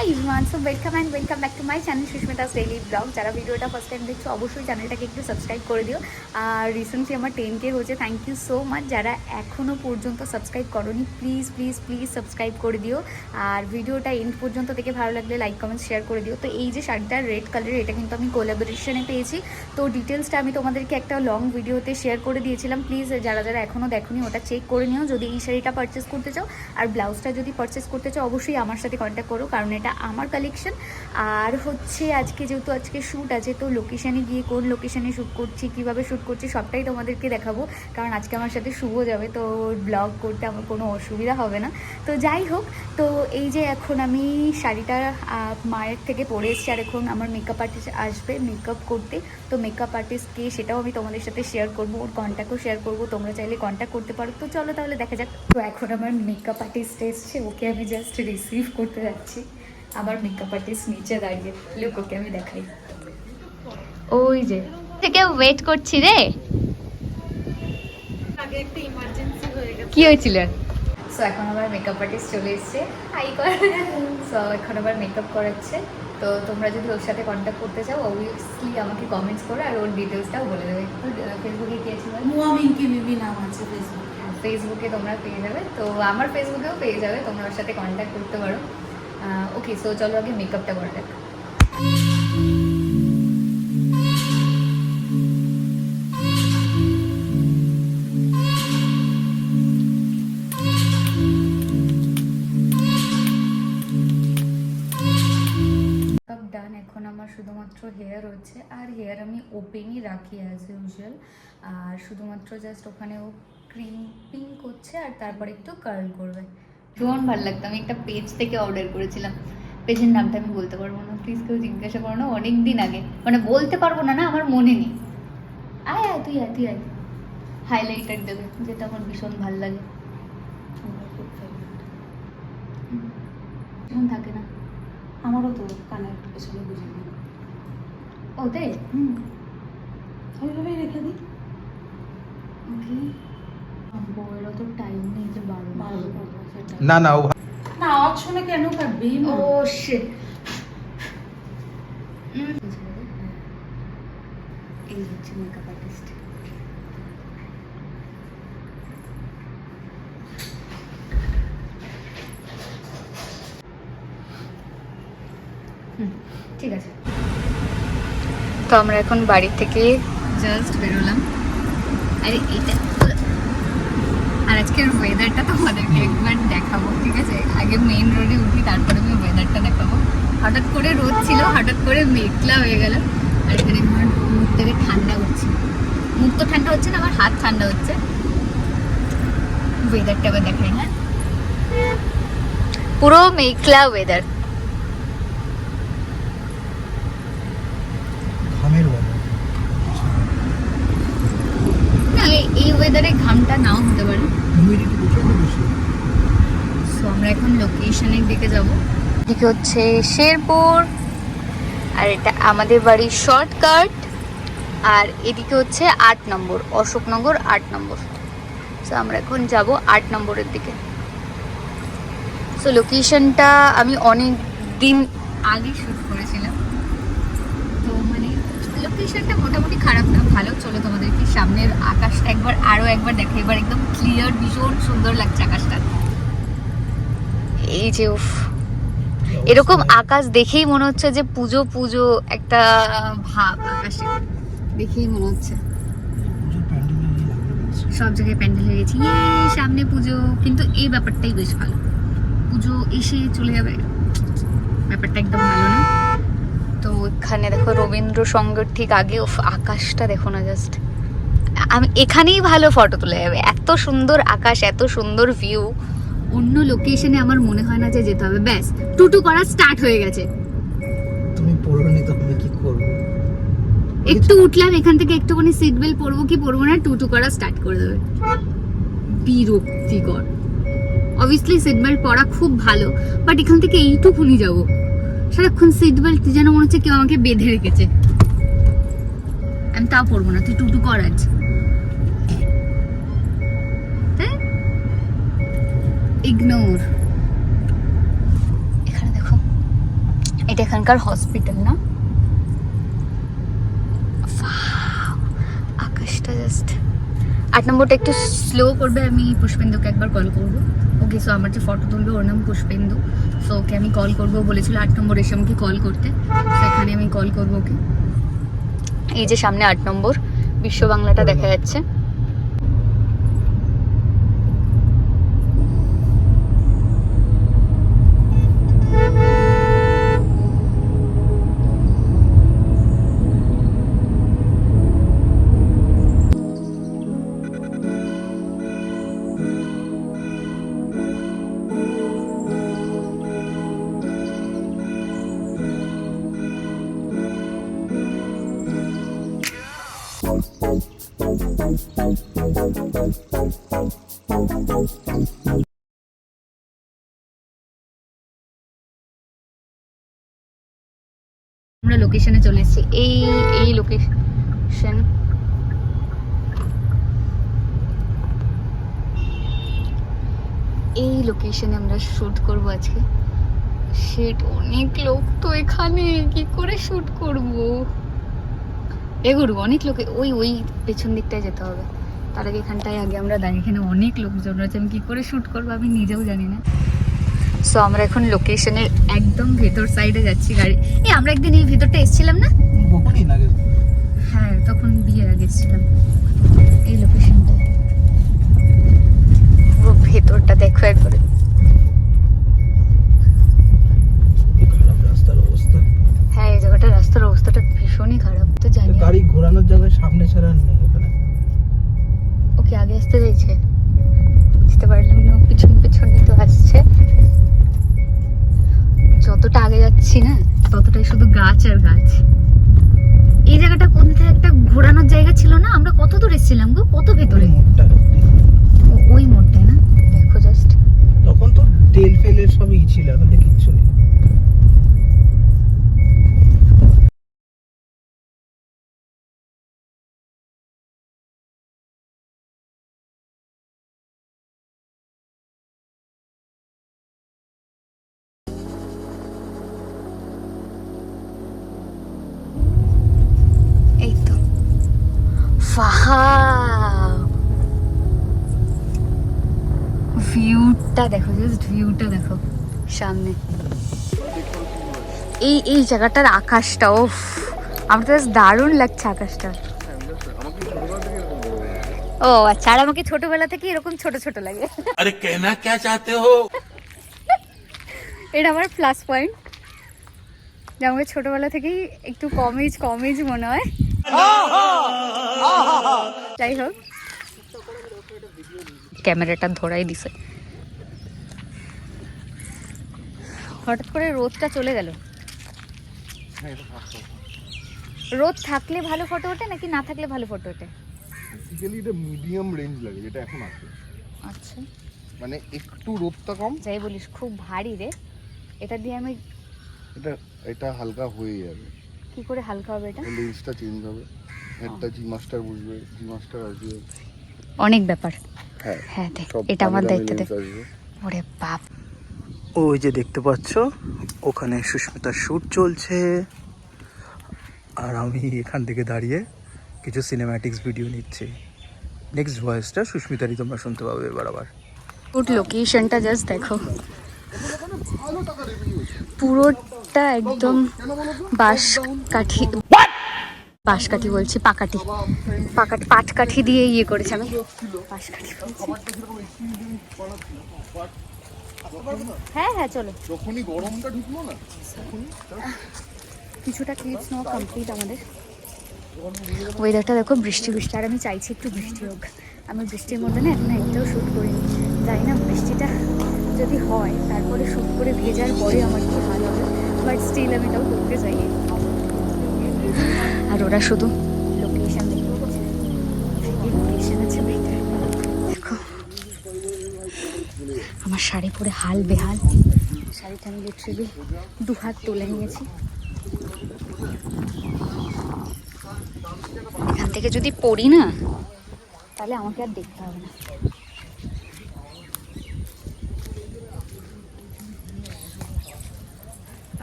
Hi everyone so welcome and welcome back to my channel Susmita's daily blog যারা ভিডিওটা first time দেখছ, অবশ্যই চ্যানেলটাকে একটু সাবস্ক্রাইব করে দিও। আর রিসেন্টলি আমার টেন কে হয়েছে থ্যাংক ইউ সো মাচ যারা এখনও পর্যন্ত সাবস্ক্রাইব করনি প্লিজ প্লিজ প্লিজ সাবস্ক্রাইব করে দিও। আর ভিডিওটা এন্ড পর্যন্ত দেখে ভালো লাগলে লাইক কমেন্ট শেয়ার করে দিও। তো এই যে শাড়িটা রেড কালারের এটা কিন্তু আমি কোলাবোরেশনে পেয়েছি। তো ডিটেলসটা আমি তোমাদেরকে একটা লং ভিডিওতে শেয়ার করে দিয়েছিলাম। প্লিজ যারা যারা এখনও দেখোনি, ওটা চেক করে নিও। যদি এই শাড়িটা পারচেস করতে চাও, আর ব্লাউজটা যদি পারচেস করতে চাও, অবশ্যই আমার সাথে কন্ট্যাক্ট করো। কারণ এটা আমার কালেকশন আর হচ্ছে আজকে যেহেতু আজকে শ্যুট আছে, তো লোকেশানে গিয়ে কোন লোকেশানে শ্যুট করছি, কীভাবে শ্যুট করছি, সবটাই তোমাদেরকে দেখাবো। কারণ আজকে আমার সাথে শুভ যাবে, তো ব্লগ করতে আমার কোনো অসুবিধা হবে না। তো যাই হোক, তো এই যে এখন আমি শাড়িটা মায়ের থেকে পরে এসেছি, আর এখন আমার মেকআপ আর্টিস্ট আসবে মেকআপ করতে। তো মেকআপ আর্টিস্ট কে সেটাও আমি তোমাদের সাথে শেয়ার করব, ওর কন্ট্যাক্টও শেয়ার করব, তোমরা চাইলে কন্ট্যাক্ট করতে পারো। তো চলো তাহলে দেখা যাক। তো এখন আমার মেকআপ আর্টিস্ট এসছে, ওকে আমি জাস্ট রিসিভ করতে যাচ্ছি। আমার মেকআপ আর্টিস্ট নিচে দাঁড়িয়ে লুক ওকে আমি দেখাই। ওই যে থেকে ওয়েট করছি রে। আগে একটা ইমার্জেন্সি হয়ে গেছে। কি হয়েছিল? সো এখন আমার মেকআপ আর্টিস্ট চলে এসেছে। হাই কর সো এখন আবার মেকআপ করাচ্ছে। তো তোমরা যদি ওর সাথে কন্ট্যাক্ট করতে চাও অবভিয়াসলি আমাকে কমেন্টস করো আর ওর ডিটেলসটাও বলে দেবে। ফেসবুকে কি আছে? মুয়া মিঙ্কি বিবি নাম আছে ফেসবুকে ফেসবুকে তোমরা পেয়ে যাবে। তো আমার ফেসবুকেও পেয়ে যাবে। তোমরা ওর সাথে কন্ট্যাক্ট করতে পারো। ওকে সো চলো আগে মেকআপটা করে দেখ ডান এখন আমার শুধুমাত্র হেয়ার হচ্ছে, আর হেয়ার আমি ওপেনই রাখি অ্যাজ ইউজুয়াল আর শুধুমাত্র জাস্ট ওখানে ও ক্রিম্পিং করছে আর তারপরে একটু কার্ল করবে। ভীষণ ভালো লাগতো। আমি একটা পেজ থেকে অর্ডার করেছিলাম। পেজের নামটা আমি বলতে পারব না। প্লিজ কেউ জিজ্ঞাসা করো না অনেক দিন আগে। মানে বলতে পারব না না আমার মনে নেই। আয় আয় তুই আয় তুই আয়। হাইলাইটার দেবে যেটা আমার ভীষণ ভালো লাগে। ভীষণ থাকে না। আমারও তো কানের পেছনে বুঝে দিই ও তাই হুম ওইভাবেই রেখে দিই। ওকে বউয়েরও তো টাইম নেই যে বারো ভালো না না ও না আওয়াজ শুনে কেন? কাটবি ও শিট এই হচ্ছে মেকআপ আর্টিস্ট ঠিক আছে। তো আমরা এখন বাড়ি থেকে জাস্ট বেরোলাম। আরে আর আজকের ওয়েদারটা তোমাদেরকে একবার দেখাবো, ঠিক আছে? আগে মেইন রোডে উঠি, তারপরে আমি ওয়েদারটা দেখাবো। হঠাৎ করে রোদ ছিল, হঠাৎ করে মেঘলা হয়ে গেল। আর এখানে আমার মুখ থেকে ঠান্ডা হচ্ছে। মুখ তো ঠান্ডা হচ্ছে না, আমার হাত ঠান্ডা হচ্ছে। ওয়েদারটা আবার দেখাই হ্যাঁ? পুরো মেঘলা ওয়েদার ঘামের বড় এই ওয়েদারে ঘামটা নাও হতে পারে। সো আমরা এখন লোকেশনের দিকে যাব। এদিকে হচ্ছে শেরপুর আর এটা আমাদের বাড়ির শর্টকাট আর এদিকে হচ্ছে আট নম্বর অশোকনগর আট নম্বর। সো আমরা এখন যাব আট নম্বরের দিকে। সো লোকেশনটা আমি অনেক দিন আগে শ্যুট করেছিলাম। লোকেশনটা মোটামুটি খারাপ না ভালো চলো তোমাদেরকে সামনের আকাশটা একবার আরও একবার দেখো এবার একদম ক্লিয়ার ভীষণ সুন্দর লাগছে আকাশটা। এই যে উফ এরকম আকাশ দেখেই মনে হচ্ছে যে পুজো পুজো একটা ভাব আকাশে দেখেই মনে হচ্ছে। সব জায়গায় প্যান্ডেল হয়ে গেছে। ইয়ে সামনে পুজো কিন্তু এই ব্যাপারটাই বেশ ভালো। পুজো এসে চলে যাবে। ব্যাপারটা একদম ভালো না। তো এখানে দেখো রবীন্দ্র সঙ্গের ঠিক আগে আকাশটা দেখো না জাস্ট আমি এখানেই ভালো ফটো তোলা যাবে। এত সুন্দর আকাশ এত সুন্দর ভিউ অন্য লোকেশনে আমার মনে হয় না যে যেতে হবে। ব্যাস টুটু করা স্টার্ট হয়ে গেছে। তুমি পড়বে নি তো আমি কি করব? একটু উঠলাম এখান থেকে একটুখানি সিট বেল্ট পরবো কি পরবো না টুটু করা স্টার্ট করে দেবে। বিরক্তিকর। অবভিয়াসলি সিট বেল্ট পরা খুব ভালো বাট এখান থেকে এইটুকুনি যাব। সারাক্ষণ সিট বেল্ট যেন মনে হচ্ছে কেউ আমাকে বেঁধে রেখেছে। আমি তা পরবো না, তুই টুটু কর আজ। ইগনোর এখানে দেখো, এটা এখানকার হসপিটাল না! আকাশটা জাস্ট আট নম্বরটা একটু স্লো করবে, আমি পুষ্পেন্দুকে একবার কল করব। ওকে সো আমার যে ফটো তুলবে, ওর নাম পুষ্পেন্দু। সো ওকে আমি কল করব বলেছিল আট নম্বর এসে আমাকে কল করতে। সেখানে আমি কল করব ওকে। এই যে সামনে আট নম্বর, বিশ্ব বাংলাটা দেখা যাচ্ছে। লোকেশনে চলে এসেছি। এই এই লোকেশন এই লোকেশনে আমরা শুট করব আজকে। সেট অনেক লোক তো এখানে। কি করে শ্যুট করব? এগুলো অনেক লোকে, ওই ওই পেছন দিকটায় যেতে হবে। তার আগে এখানটায় আগে আমরা দাঁড়িয়ে। এখানে অনেক লোকজন রয়েছে। আমি কি করে শ্যুট করব আমি নিজেও জানি না। সো আমরা এখন লোকেশনের একদম ভেতর সাইডে যাচ্ছি গাড়ি। এই আমরা একদিন এই ভেতরটা এসেছিলাম না? হ্যাঁ তখন বিয়ের আগে এসেছিলাম। এই লোকেশনটা পুরো ভেতরটা দেখো একবারে। হ্যাঁ এই জায়গাটা রাস্তার অবস্থাটা ভীষণই খারাপ তো জানি। গাড়ি ঘোরানোর জায়গায় সামনে ছাড়া নেই এখানে। ওকে আগে আসতে চাইছে। বুঝতে পারলাম না পিছন পিছনই তো আসছে। যতটা আগে যাচ্ছি না ততটাই শুধু গাছ আর গাছ। এই জায়গাটা কোন থেকে একটা ঘোরানোর জায়গা ছিল না? আমরা কত দূর এসেছিলাম গো? কত ভেতরে? ওই মোড়টায় না? দেখো জাস্ট তখন তো তেল ফেলের সবই ছিল এখন কিচ্ছু নেই। ভিউটা দেখো জাস্ট ভিউটা দেখো সামনে। এই এই জায়গাটার আকাশটা ও আমার তো দারুণ লাগছে আকাশটা। ও আচ্ছা আর আমাকে ছোটবেলা থেকে এরকম ছোট ছোট লাগে। আরে কেনা কে চাতে হো? এটা আমার প্লাস পয়েন্ট যে আমাকে ছোটবেলা থেকেই একটু কমেজ কমেজ মনে হয়। যাই হোক। ক্যামেরাটা ধরাই দিছে। হঠাৎ করে রোদটা চলে গেল। রোদ থাকলে ভালো ফটো ওঠে নাকি না থাকলে ভালো ফটো ওঠে? বেসিক্যালি এটা মিডিয়াম রেঞ্জ লাগে যেটা এখন আছে। আচ্ছা। মানে একটু রোদটা কম। যাই বলিস খুব ভারী রে। এটা দিয়ে আমি এটা এটা হালকা হয়ে যাবে। কি করে হালকা হবে এটা? লেন্সটা চেঞ্জ হবে। হেডটা জি মাস্টার বুঝবে জি মাস্টার আসবে। অনেক ব্যাপার। হ্যাঁ হ্যাঁ এটা আমার দায়িত্ব ওরে বাপ। ওই যে দেখতে পাচ্ছ ওখানে সুস্মিতার শ্যুট চলছে। আর আমি এখান থেকে দাঁড়িয়ে কিছু সিনেম্যাটিক্স ভিডিও নিচ্ছি। নেক্সট ভয়েসটা সুস্মিতারই তোমরা শুনতে পাবে এবার আবার। গুড লোকেশনটা জাস্ট দেখো। পুরোটা একদম বাঁশ কাঠি বাঁশ কাঠি বলছি পাকাটি পাকাটি পাট কাঠি দিয়ে ইয়ে করেছে আমি। বাঁশ কাঠি বলছি। হ্যাঁ হ্যাঁ চলো। যখনই গরমটা ঢুকলো না কিছুটা ক্লিপস নেওয়া কমপ্লিট আমাদের। ওয়েদারটা দেখো বৃষ্টি বৃষ্টি। আর আমি চাইছি একটু বৃষ্টি হোক। আমি বৃষ্টির মধ্যে না এখন একটাও শ্যুট করিনি। জানি না বৃষ্টিটা যদি হয় তারপরে শ্যুট করে ভেজার পরে আমার কি ভালো হবে। বাট স্টিল আমি তাও করতে চাই আর ওরা শুধু আমার শাড়ি পরে হাল বেহাল। শাড়িটা আমি লিটারেলি দু হাত তুলে নিয়েছি। এখান থেকে যদি পড়ি না, তাহলে আমাকে আর দেখতে হবে না।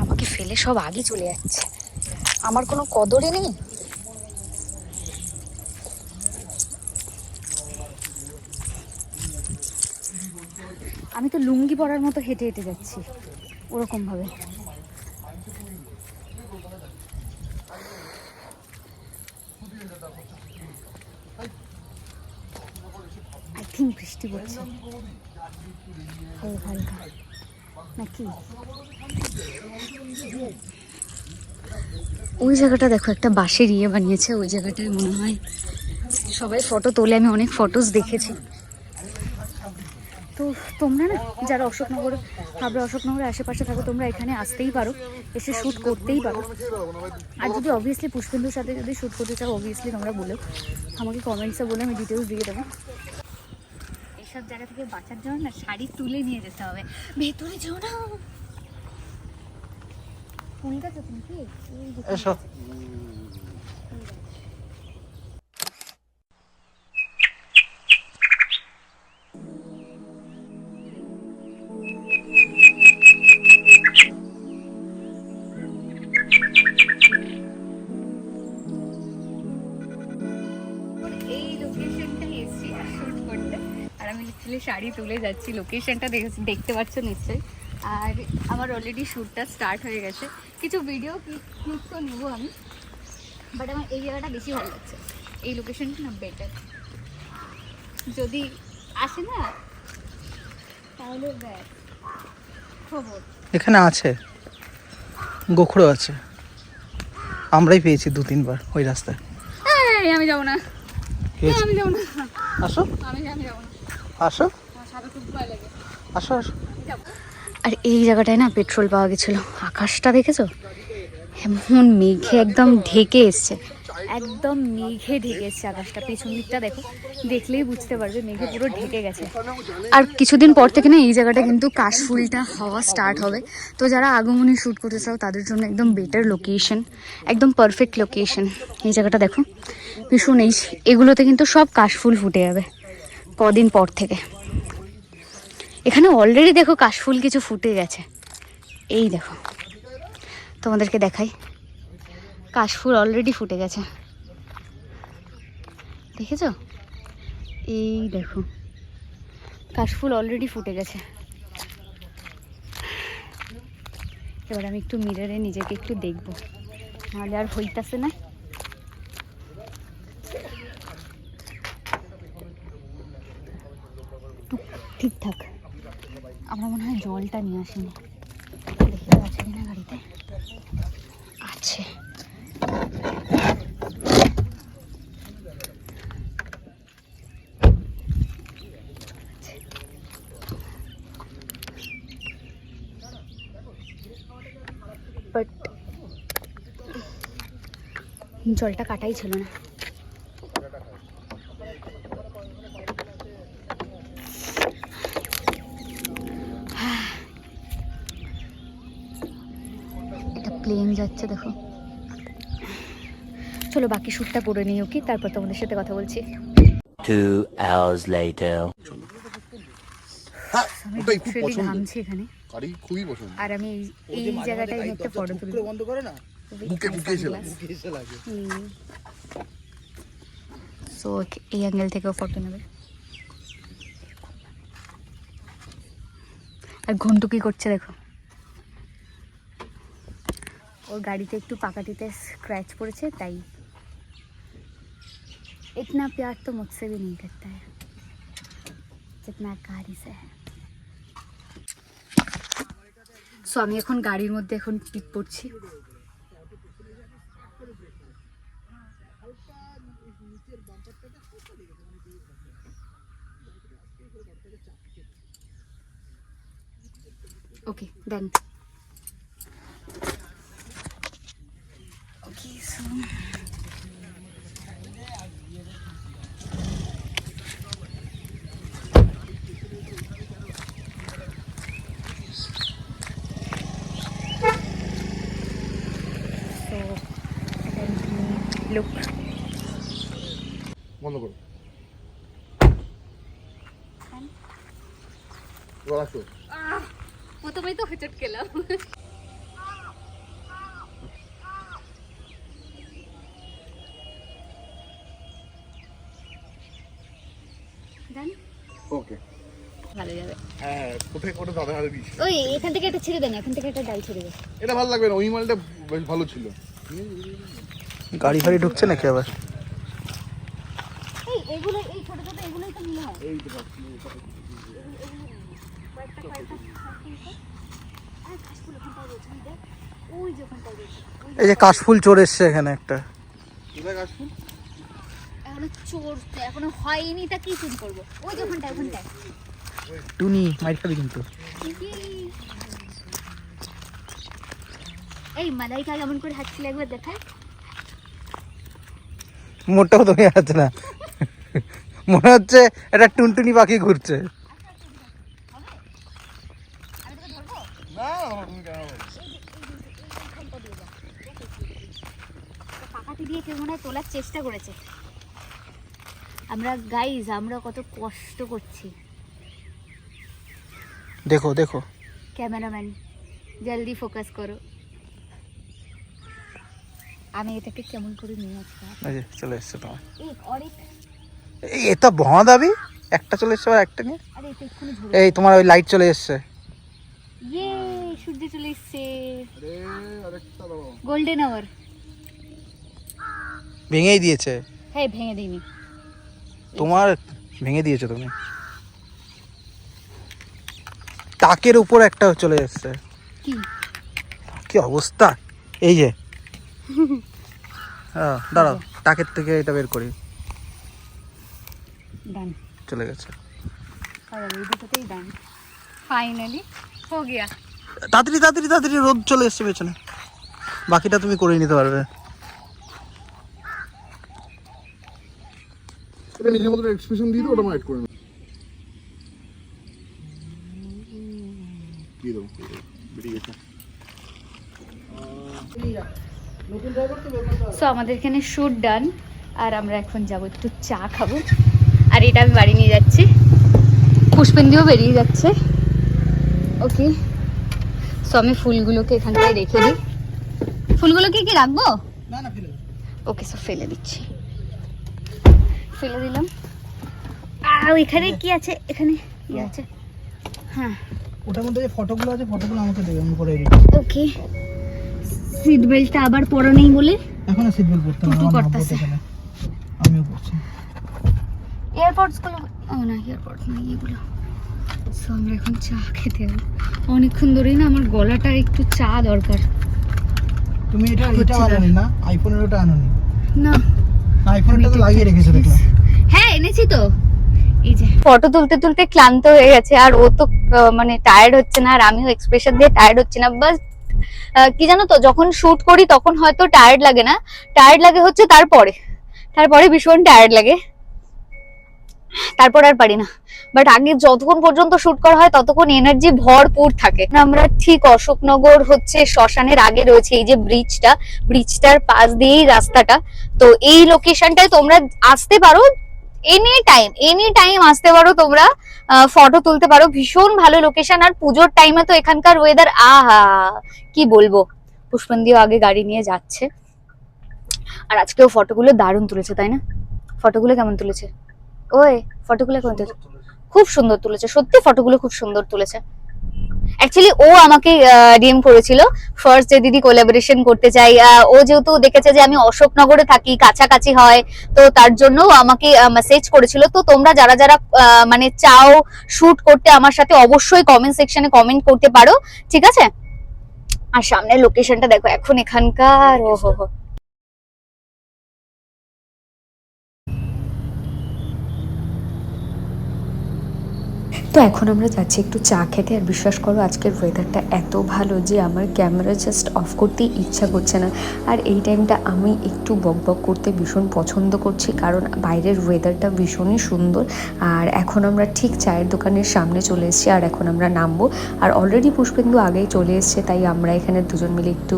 আমাকে ফেলে সব আগে চলে যাচ্ছে। আমার কোনো কদরই নেই। আমি তো লুঙ্গি পরার মতো হেঁটে হেঁটে যাচ্ছি ওরকম ভাবে আই থিঙ্ক বৃষ্টি পড়ছে। হালকা। নাকি? ওই জায়গাটা দেখো, একটা বাঁশের ইয়ে বানিয়েছে, ওই জায়গাটায় মনে হয় সবাই ফটো তোলে, আমি অনেক ফটোস দেখেছি। তো তোমরা না যারা অশোকনগর হাবড়া অশোকনগরের আশেপাশে থাকো তোমরা এখানে আসতেই পারো এসে শ্যুট করতেই পারো। আর যদি অবভিয়াসলি পুষ্পেন্দুর সাথে যদি শ্যুট করতে চাও অবভিয়াসলি তোমরা বলো। আমাকে কমেন্টসে বলে আমি ডিটেলস দিয়ে দেবো। এইসব জায়গা থেকে বাঁচার জন্য না শাড়ি তুলে নিয়ে যেতে হবে। ভেতরে যাও না। ফুল গাছ শাড়ি তুলে যাচ্ছি। লোকেশনটা দেখতে পাচ্ছ নিশ্চয়ই। আর আমার অলরেডি শ্যুটটা স্টার্ট হয়ে গেছে। কিছু ভিডিও ক্লিক তো নেব আমি বাট আমার এই জায়গাটা বেশি ভালো লাগছে। এই লোকেশনটা না বেটার যদি আসে না তাহলে খবর। এখানে আছে। গোখরো আছে। আমরাই পেয়েছি দু তিনবার ওই রাস্তায়। এই, আমি যাব না। আমি যাব না। আসো। আমি যাব না। আসো। আর এই জায়গাটায় না পেট্রোল পাওয়া গেছিল। আকাশটা দেখেছ? এমন মেঘে একদম ঢেকে এসছে। একদম মেঘে ঢেকে এসছে আকাশটা। পেছন দিকটা দেখো। দেখলেই বুঝতে পারবে মেঘে পুরো ঢেকে গেছে। আর কিছুদিন পর থেকে না এই জায়গাটা কিন্তু কাশফুলটা হওয়া স্টার্ট হবে। তো যারা আগমনী শ্যুট করতে চাও, তাদের জন্য একদম বেটার লোকেশন একদম পারফেক্ট লোকেশন এই জায়গাটা দেখো। ভীষণ, এই এগুলোতে কিন্তু সব কাশফুল ফুটে যাবে। কদিন পর থেকে। এখানে অলরেডি দেখো কাশফুল কিছু ফুটে গেছে। এই দেখো, তোমাদেরকে দেখাই। কাশফুল অলরেডি ফুটে গেছে। দেখেছ? এই দেখো, কাশফুল অলরেডি ফুটে গেছে। এবার আমি একটু মিররে নিজেকে একটু দেখব। নাহলে আর হইতাছে না। জলটা নিয়ে আসিনি। দেখতে আছে কিনা গাড়িতে? আছে। বাট জলটা কাটাই ছিল না একটা প্লেন যাচ্ছে দেখো। চলো বাকি শ্যুটটা করে নিই ওকে? তারপর তোমাদের সাথে কথা বলছি। Two hours later. হ্যাঁ আর আমি এই- এই জায়গাটায় একটা ফটো তুলবো। বন্ধ করে না? বুকে বুকে এসে লাগে। সো এই অ্যাঙ্গেল থেকেও ফটো নেবে। আর ঘন্টু কি করছে দেখো। ওর গাড়িতে একটু পাকাটিতে স্ক্র্যাচ পড়েছে তাই इतना प्यार तो मुझसे भी नहीं करता है जितना गाड़ी से है সো আমি এখন গাড়ির মধ্যে এখন পিক পড়ছি Okay, done. লুক বন্ধ করো। হ্যাঁ। প্রথমেই তো হেঁচট খেলাম। ওকে হ্যাঁ, হ্যাঁ ওই এখান থেকে এটা ছেড়ে দেন এখান থেকে ছেড়ে দেন। এটা ভালো লাগবে না বেশ ভালো ছিল। গাড়ি ফাড়ি ঢুকছে নাকি আবার? এই যে কাশফুল চোর এসছে এখানে একটা। এখনও চোর এখনও হয়নি তা কি চুরি করব? ওই যে ওখানটায় ওখানটায়। টুনি মাইর খাবি কিন্তু। এই মালাইকা কেমন করে হাঁটছিল একবার দেখায়। মোটেও তুমি আছে না। মনে হচ্ছে একটা টুনটুনি পাখি ঘুরছে। দিয়ে কেউ মনে হয় তোলার চেষ্টা করেছে। আমরা গাইজ আমরা কত কষ্ট করছি। দেখো দেখো। ক্যামেরাম্যান জলদি ফোকাস করো। আমি এটাকে কেমন করে নিয়ে আসব? এই যে চলে এসছে তোমার। এই অরেক। এই এটা ভঙা দাবি। একটা চলে এসছে আবার একটা নিয়ে। এই তোমার ওই লাইট চলে এসছে। ইয়ে সূর্য চলে এসছে। আরে আরেকটা দাও। গোল্ডেন আওয়ার ভেঙেই দিয়েছে। হ্যাঁ ভেঙে দিইনি। তোমার ভেঙে দিয়েছ তুমি। তাকের উপর একটা চলে এসছে। কি? কি অবস্থা? এই যে দাঁড়াও তাকের থেকে এটা বের করি। ডান চলে গেছে। আর ডান ফাইনালি হো গিয়া। তাড়াতাড়ি তাড়াতাড়ি তাড়াতাড়ি রোদ চলে এসছে পেছনে। বাকিটা তুমি করে নিতে পারবে। এটা নিজের মতো এক্সপ্রেশন দিয়ে তো ওটা মাইট করে নেব কি দেবো বেরিয়ে গেছে সো আমাদের এখানে শ্যুট ডান আর আমরা এখন যাব একটু চা খাব। আর এটা আমি বাড়ি নিয়ে যাচ্ছি। পুষ্পেন্দিও বেরিয়ে যাচ্ছে। ওকে সো আমি ফুলগুলোকে এখানটায় রেখে দিই। ফুলগুলোকে কি রাখব? না না ওকে সো ফেলে দিচ্ছি। ফেলে দিলাম। আর এখানে কি আছে? এখানে কি আছে? হ্যাঁ। ওটার মধ্যে যে ফটোগুলো আছে ফটোগুলো আমাকে দেবে আমি করে দিই। ওকে সিট বেল্টটা আবার পরা নেই বলে। এখন সিট বেল্ট টুটু করতেছে। আমিও এয়ারপডসগুলো ও না এয়ারপডস না এগুলো। সো আমরা এখন চা খেতে হবে অনেকক্ষণ ধরেই না আমার গলাটা একটু চা দরকার। তুমি এটা এটা না। আনোনি না? আইফোনের ওটা আনোনি? না। আইফোনটা তো লাগিয়ে রেখেছো দেখলাম। হ্যাঁ এনেছি তো। এই যে। ফটো তুলতে তুলতে ক্লান্ত হয়ে গেছে আর ও তো মানে টায়ার্ড হচ্ছে না আর আমিও এক্সপ্রেশন দিয়ে টায়ার্ড হচ্ছে না বাস কি জানো তো, যখন শুট করি তখন হয়তো টায়ার্ড লাগে না। টায়ার্ড লাগে হচ্ছে তারপরে। তারপরে ভীষণ টায়ার্ড লাগে। তারপর আর পারি না। বাট আগে যতক্ষণ পর্যন্ত শুট করা হয়, ততক্ষণ এনার্জি ভরপুর থাকে। আমরা ঠিক অশোকনগর হচ্ছে শ্মশানের আগে রয়েছে, এই যে ব্রিজটা ব্রিজটার পাশ দিয়েই রাস্তাটা। তো এই লোকেশনটায় তোমরা আসতে পারো এনি টাইম এনি টাইম আসতে পারো তোমরা ফটো তুলতে পারো। ভীষণ ভালো লোকেশন আর পুজোর টাইমে তো এখানকার ওয়েদার আহা, কি বলব? পুষ্পন্দিও আগে গাড়ি নিয়ে যাচ্ছে। আর আজকেও ফটোগুলো দারুণ তুলেছে, তাই না? ফটোগুলো কেমন তুলেছে? ওই ফটোগুলো কেমন তুলেছে? খুব সুন্দর তুলেছে, সত্যি ফটোগুলো খুব সুন্দর তুলেছে। অ্যাকচুয়ালি ও আমাকে ডিএম করেছিল। ফার্স্ট যে দিদি কোলাবোরেশন করতে চাই ও যেহেতু দেখেছে যে আমি অশোকনগরে থাকি, কাছাকাছি হয়, তো তার জন্য আমাকে মেসেজ করেছিল। তো তোমরা যারা যারা মানে চাও শুট করতে আমার সাথে অবশ্যই কমেন্ট সেকশনে কমেন্ট করতে পারো। ঠিক আছে? আর সামনের লোকেশনটা দেখো, এখন এখানকার ও হো হো। তো এখন আমরা যাচ্ছি একটু চা খেতে। আর বিশ্বাস করো, আজকের ওয়েদারটা এত ভালো যে আমার ক্যামেরা জাস্ট অফ করতেই ইচ্ছা করছে না। আর এই টাইমটা আমি একটু বক বক করতে ভীষণ পছন্দ করছি, কারণ বাইরের ওয়েদারটা ভীষণই সুন্দর। আর এখন আমরা ঠিক চায়ের দোকানের সামনে চলে এসেছি, আর এখন আমরা নামবো। আর অলরেডি পুষ্পেন্দু আগেই চলে এসছে, তাই আমরা এখানে দুজন মিলে একটু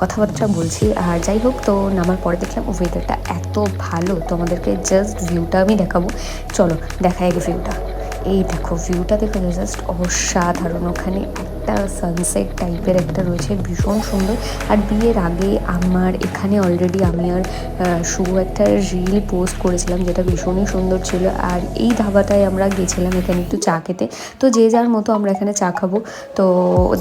কথাবার্তা বলছি। আর যাই হোক, তো নামার পরে দেখলাম ওয়েদারটা এত ভালো, তোমাদেরকে জাস্ট ভিউটা আমি দেখাবো। চলো, দেখাই ভিউটা এই দেখো ভিউটা দেখো জাস্ট অসাধারণ। ওখানে একটা সানসেট টাইপের একটা রয়েছে, ভীষণ সুন্দর। আর বিয়ের আগে আমার এখানে অলরেডি আমি আর শুভ একটা রিল পোস্ট করেছিলাম যেটা ভীষণই সুন্দর ছিল। আর এই ধাবাটায় আমরা গেছিলাম এখানে একটু চা খেতে। তো যে যার মতো আমরা এখানে চা খাব। তো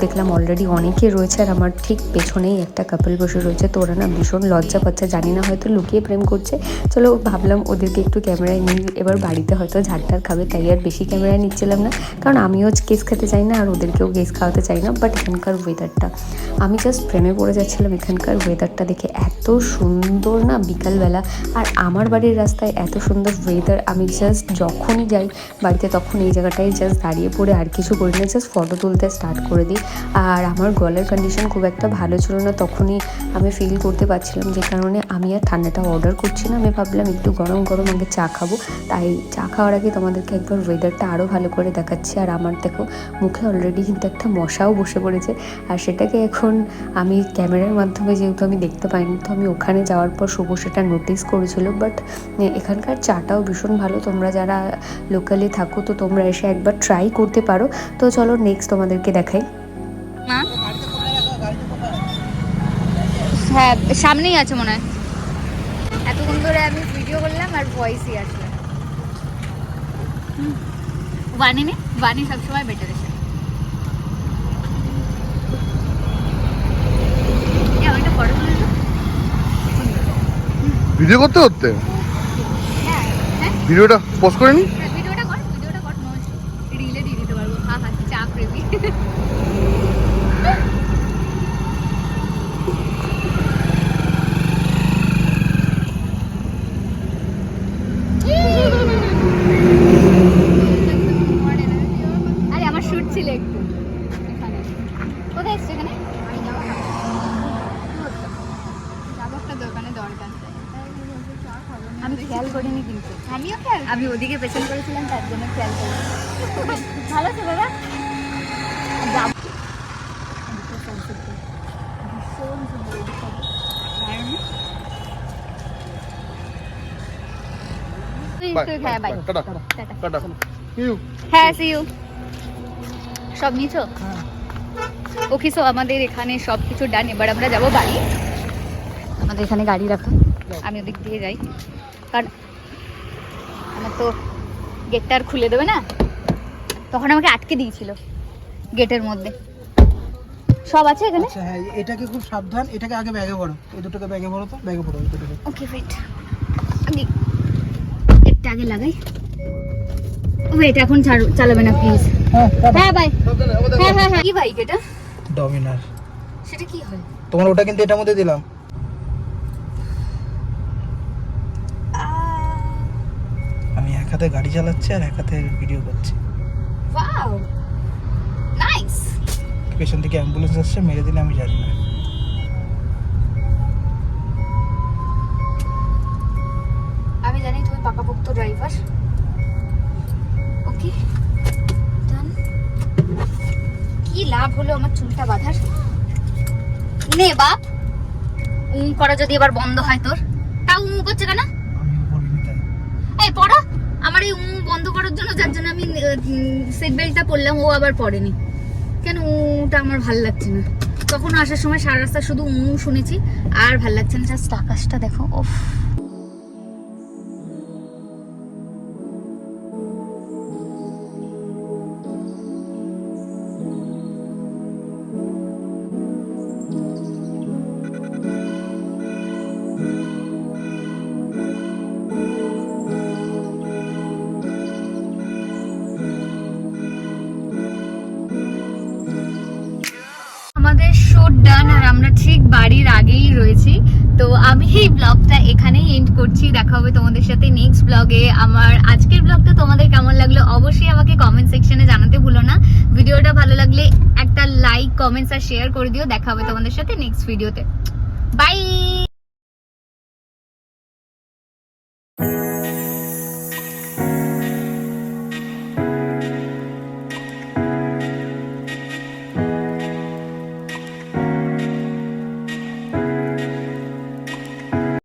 দেখলাম অলরেডি অনেকে রয়েছে আর আমার ঠিক পেছনেই একটা কাপল বসে রয়েছে। তো ওরা না ভীষণ লজ্জা পাচ্ছে, জানি না হয়তো লুকিয়ে প্রেম করছে। চলো ভাবলাম ওদেরকে একটু ক্যামেরায় নিই। এবার বাড়িতে হয়তো ঝাড়টার খাবে, তাই আর বেশি ক্যামেরায় নিচ্ছিলাম না। কারণ আমিও কেস খেতে চাই না আর ওদেরকেও কেস খাওয়াতে চাই না বাট এখানকার ওয়েদারটা আমি জাস্ট প্রেমে পড়ে যাচ্ছিলাম এখানকার ওয়েদারটা দেখে এত সুন্দর না বিকালবেলা। আর আমার বাড়ির রাস্তায় এত সুন্দর ওয়েদার আমি জাস্ট যখনই যাই বাড়িতে তখন এই জায়গাটায় জাস্ট দাঁড়িয়ে পড়ে আর কিছু করি না জাস্ট ফটো তুলতে স্টার্ট করে দিই। আর আমার গলার কন্ডিশন খুব একটা ভালো ছিল না, তখনই আমি ফিল করতে পারছিলাম যে কারণে আমি আর ঠান্ডাটা অর্ডার করছি না। আমি ভাবলাম একটু গরম গরম আগে চা খাব, তাই চা খাওয়ার আগে তোমাদেরকে একবার ওয়েদারটা আরও ভালো করে দেখাচ্ছি। আর আমার দেখো, মুখে অলরেডি কিন্তু একটা মশাও বসে পড়েছে। আর সেটাকে এখন আমি ক্যামেরার মাধ্যমে যেহেতু আমি দেখতে পাইনি, তো আমি ওখানে যাওয়ার পর শুভ সেটা নোটিস করেছিল। বাট এখানকার চাটাও ভীষণ ভালো। তোমরা যারা লোকালি থাকো, তো তোমরা এসে একবার ট্রাই করতে পারো। তো চলো নেক্সট তোমাদেরকে দেখাই। হ্যাঁ সামনেই আছে মনে হয়। এতক্ষণ ধরে আমি ভিডিও করলাম আর ভয়েসই আসবে বানি নে বানি সবসময় বেটার এ, আমাকে ফটো তুলে দাও। ভিডিও করতে করতে? হ্যাঁ হ্যাঁ। ভিডিওটা পোস্ট করে নি হ্যাঁ, ভিডিওটা কর ভিডিওটা কর নো রিলে দিয়ে দিতে পারব হ্যাঁ হ্যাঁ চা প্রেমী আরে আমার শুট ছিল একটু এখানে কোথায় এসছো এখানে যাব একটা দোকানে দরকার আমি খেয়াল করিনি কিন্তু আমিও খেয়াল আমি ওদিকে পেছন করেছিলাম তার জন্য খেয়াল করিনি ভালো আছে দাদা যাব ভীষণ সুন্দর এদিকটা। দারুণ না? তুই বাই তুই হ্যাঁ bye tata tata tata you হ্যাঁ সি ইউ সব নিছো ওকে সো আমাদের এখানে সব কিছু ডান এবার আমরা যাব বাড়ি। আমাদের এখানে গাড়ি রাখা। আমি ওদিক দিয়ে যাই। কারণ আমার তো গেটটা আর খুলে দেবে না। তখন আমাকে আটকে দিয়েছিল গেটের মধ্যে। সব আছে এখানে? আচ্ছা হ্যাঁ এটাকে খুব সাবধান। এটাকে আগে ব্যাগে ভরো। এই দুটোকে ব্যাগে ভরো তো। ব্যাগে ভরো ওকে ওয়েট আগে লাগাই। ওয়েট এখন চালাবে না প্লিজ হ্যাঁ হ্যাঁ বাই হ্যাঁ হ্যাঁ হ্যাঁ। কি বাইক এটা? ডমিনার। সেটা কি হয়? তোমার ওটা কিন্তু এটার মধ্যে দিলাম। আমি এক হাতে গাড়ি চালাচ্ছি আর এক হাতে ভিডিও করছি। ওয়াও নাইস পেছন থেকে অ্যাম্বুলেন্স আসছে মেরে দিলে আমি জানি না। নে বাপ। উম করা যদি এবার বন্ধ হয় তোর। তাও উম করছে কেন? এই পড়া। আমার এই উম বন্ধ করার জন্য যার জন্য আমি সিট বেল্টটা পরলাম ও আবার পড়েনি। কেন? উটা আমার ভালো লাগছে না। তখন আসার সময় সারা রাস্তা শুধু উম শুনেছি আর ভালো লাগছে না। জাস্ট আকাশটা দেখো ওফ আমরা ঠিক বাড়ির আগেই রয়েছি। তো আমি এই ব্লগটা এখানেই এন্ড করছি। দেখা হবে তোমাদের সাথে নেক্সট ব্লগে আমার আজকের ব্লগটা তোমাদের কেমন লাগল অবশ্যই আমাকে কমেন্ট সেকশনে জানাতে ভুলো না। ভিডিওটা ভালো লাগলে একটা লাইক কমেন্টস আর শেয়ার করে দিও। দেখা হবে তোমাদের সাথে নেক্সট ভিডিওতে বাই